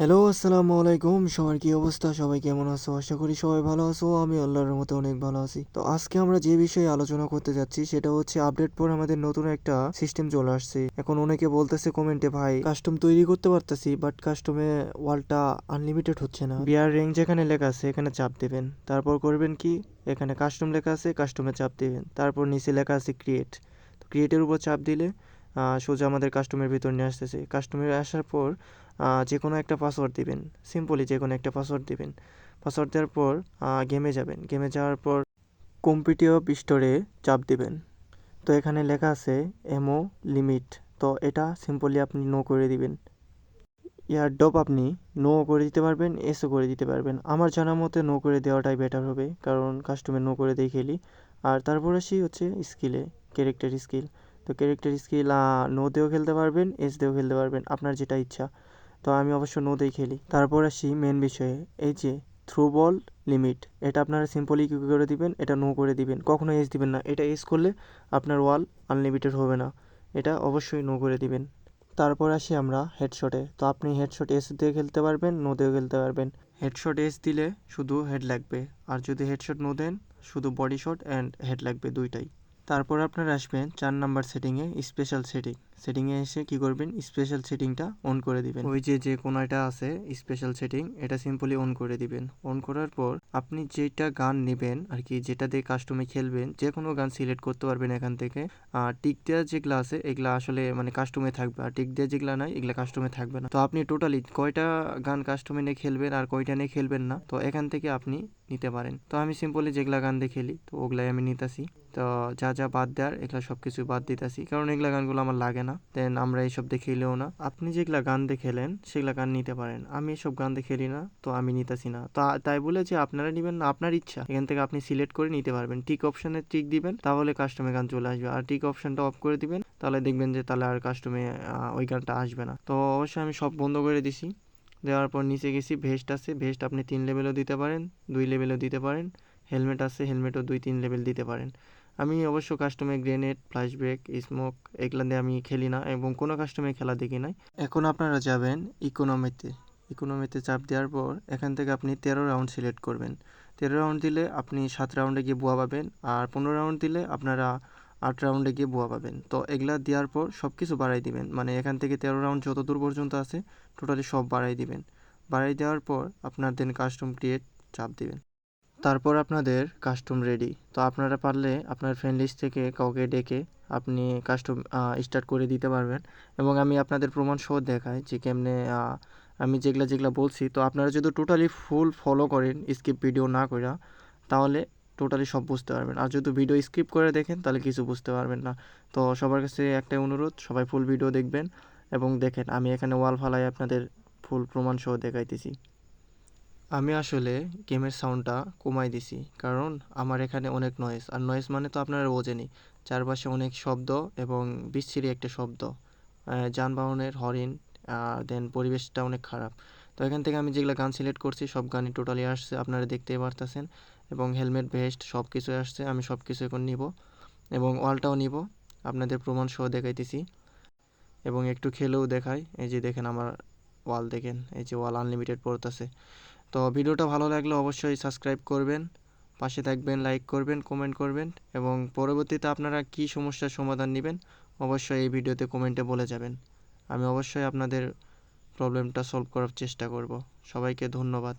Hello আসসালামু আলাইকুম। সবার কি অবস্থা? সবাই কেমন আছো? আশা করি সবাই ভালো আছো। আমি আল্লাহর মতো অনেক ভালো আছি। তো আজকে আমরা যে বিষয়ে আলোচনা করতে যাচ্ছি, সেটা হচ্ছে আপডেট পর আমাদের নতুন একটা সিস্টেম চলে আসছে। এখন অনেকে বলতেছে কমেন্টে ভাই কাস্টম তৈরি করতে পারতেছি বাট কাস্টমে ওয়ালটা আনলিমিটেড হচ্ছে না। বিয়ার রেঞ্জ যেখানে লেখা আছে, এখানে চাপ দেবেন। তারপর করবেন কি? এখানে কাস্টম লেখা আছে কাস্টমে চাপ দিবেন। তারপর নিচে লেখা আছে ক্রিয়েট ক্রিয়েটের উপর চাপ দিলে সোজা আমাদের কাস্টমের ভিতর নিয়ে আসতেছে। কাস্টমারে আসার পর যে কোনো একটা পাসওয়ার্ড দিবেন। সিম্পলি যে কোনো একটা পাসওয়ার্ড দিবেন। পাসওয়ার্ড দেওয়ার পর গেমে যাবেন। গেমে যাওয়ার পর কম্পিটিভ স্টোরে চাপ দিবেন। তো এখানে লেখা আছে এমও লিমিট তো এটা সিম্পলি আপনি নো করে দিবেন। ইয়ার ডপ আপনি নো করে দিতে পারবেন এসও করে দিতে পারবেন। আমার জানা মতে নো করে দেওয়াটাই বেটার হবে, কারণ কাস্টমার নো করে দিয়ে খেলি। আর তারপর আসি হচ্ছে স্কিলে ক্যারেক্টার স্কিল তো ক্যারেক্টার স্কিল নো দিয়েও খেলতে পারবেন এস দিয়েও খেলতে পারবেন, আপনার যেটা ইচ্ছা। তো আমি অবশ্য নো দিয়েই খেলি। তারপর আসি মেন বিষয়ে, এই যে থ্রু বল লিমিট এটা আপনারা সিম্পলি কী করে দিবেন? এটা নো করে দিবেন। কখনো এস দিবেন না। এটা এস করলে আপনার ওয়াল আনলিমিটেড হবে না। এটা অবশ্যই নো করে দিবেন। তারপর আসি আমরা হেডশটে তো আপনি হেডশট এস দিয়ে খেলতে পারবেন নো দিয়েও খেলতে পারবেন। হেডশট এস দিলে শুধু হেড লাগবে। আর যদি হেডশট নো দেন, শুধু বডি শট অ্যান্ড হেড লাগবে দুইটাই। তারপর আপনার আসবেন চার নাম্বার সেটিংয়ে স্পেশাল সেটিং সেটিংয়ে এসে কি করবেন? স্পেশাল সেটিংটা অন করে দিবেন। ওই যে যে কোনো এটা আছে স্পেশাল সেটিং এটা সিম্পলি অন করে দিবেন। অন করার পর আপনি যেটা গান নেবেন, আর কি যেটা দিয়ে কাস্টমে খেলবেন, যে কোনো গান সিলেক্ট করতে পারবেন এখান থেকে। আর টিক দেওয়া যেগুলো আছে, এগুলা আসলে মানে কাস্টমে থাকবে। আর টিক দেওয়া যেগুলো নাই, এগুলা কাস্টমে থাকবে না। তো আপনি টোটালি কয়টা গান কাস্টমে নিয়ে খেলবেন, আর কয়টা নিয়ে খেলবেন না, তো এখান থেকে আপনি নিতে পারেন। তো আমি সিম্পলি যেগুলা গান দিয়ে খেলি, তো ওগুলাই আমি নিতেছি। তো যা যা বাদ দেওয়ার, এগুলো সব কিছু বাদ দিতেছি। কারণ এগুলা গানগুলো আমার লাগে না। দেন আমরা এইসব দিয়ে খেলেও না। আপনি যেগুলা গান দেখেলেন, সেগুলা গান নিতে পারেন। আমি এসব গান দিয়ে খেলি না, তো আমি নিতেছি না। তো, তাই বলে যে আপনারা নেবেন না, আপনার ইচ্ছা। এখান থেকে আপনি সিলেক্ট করে নিতে পারবেন। টিক অপশনে টিক দিবেন, তাহলে কাস্টমে গান চলে আসবে। আর টিক অপশনটা অফ করে দিবেন, তাহলে দেখবেন যে তাহলে আর কাস্টমে ওই গানটা আসবে না। তো অবশ্যই আমি সব বন্ধ করে দিছি। দেওয়ার পর নিচে গেছি ভেস্ট আছে। ভেস্ট আপনি তিন লেভেলও দিতে পারেন, দুই লেভেলও দিতে পারেন। হেলমেট আছে হেলমেটও দুই, তিন লেভেল দিতে পারেন। আমি অবশ্য কাস্টমে গ্রেনেড ফ্ল্যাশব্যাক স্মোক এগুলা দিয়ে আমি খেলি না এবং কোনো কাস্টমে খেলা দেখি নাই। এখন আপনারা যাবেন ইকোনমিতে ইকোনমিতে চাপ দেওয়ার পর এখান থেকে আপনি তেরো রাউন্ড সিলেক্ট করবেন। তেরো রাউন্ড দিলে আপনি সাত রাউন্ডে গিয়ে বুয়া পাবেন আর পনেরো রাউন্ড দিলে আপনারা আট রাউন্ডে গিয়ে বুয়া পাবেন। তো এগুলা দেওয়ার পর সব কিছু বাড়াই দিবেন। মানে এখান থেকে তেরো রাউন্ড যত দূর পর্যন্ত আছে টোটালি সব বাড়াই দিবেন। বাড়াই দেওয়ার পর আপনার দেন কাস্টম ক্রিয়েট চাপ দিবেন। তারপর আপনাদের কাস্টম রেডি তো আপনারা পারলে আপনার ফ্রেন্ড লিস্ট থেকে কাউকে ডেকে আপনি কাস্টম স্টার্ট করে দিতে পারবেন। এবং আমি আপনাদের প্রমাণ সহ দেখাই যে কেমনে আমি যেগুলা যেগুলা বলছি। তো আপনারা যদি টোটালি ফুল ফলো করেন স্কিপ ভিডিও না কইরা, তাহলে টোটালি সব বুঝতে পারবেন। আর যদি ভিডিও স্কিপ করে দেখেন, তাহলে কিছু বুঝতে পারবেন না। তো সবার কাছে একটাই অনুরোধ, সবাই ফুল ভিডিও দেখবেন এবং দেখেন, আমি এখানে ওয়াল ফালাই আপনাদের ফুল প্রমাণ সহ দেখাইতেছি। আমি আসলে গেমের সাউন্ডটা কমাই দিছি, কারণ আমার এখানে অনেক নয়েজ আর নয়েজ মানে তো আপনারা বোঝেনই। চারপাশে অনেক শব্দ এবং বিচ্ছিরি একটা শব্দ। যানবাহনের হর্ন দেন পরিবেশটা অনেক খারাপ। তো এখান থেকে আমি যেগুলো গান সিলেক্ট করছি, সব গানই টোটালি আসছে, আপনারা দেখতেই পারতেছেন। এবং হেলমেট ভেস্ট সব কিছু আসছে, আমি সব কিছু এখন নিব এবং ওয়ালটাও নিব, আপনাদের প্রমাণ সহ দেখাইতেছি। এবং একটু খেলেও দেখাই, এই যে দেখেন আমার ওয়াল দেখেন, এই যে ওয়াল আনলিমিটেড পড়তেছে। তো ভিডিওটা ভালো লাগলে অবশ্যই সাবস্ক্রাইব করবেন, পাশে থাকবেন, লাইক করবেন, কমেন্ট করবেন এবং পরবর্তীতে আপনারা কি সমস্যার সমাধান নেবেন অবশ্যই এই ভিডিওতে কমেন্টে বলে যাবেন। আমি অবশ্যই আপনাদের প্রবলেমটা সলভ করার চেষ্টা করব। সবাইকে ধন্যবাদ।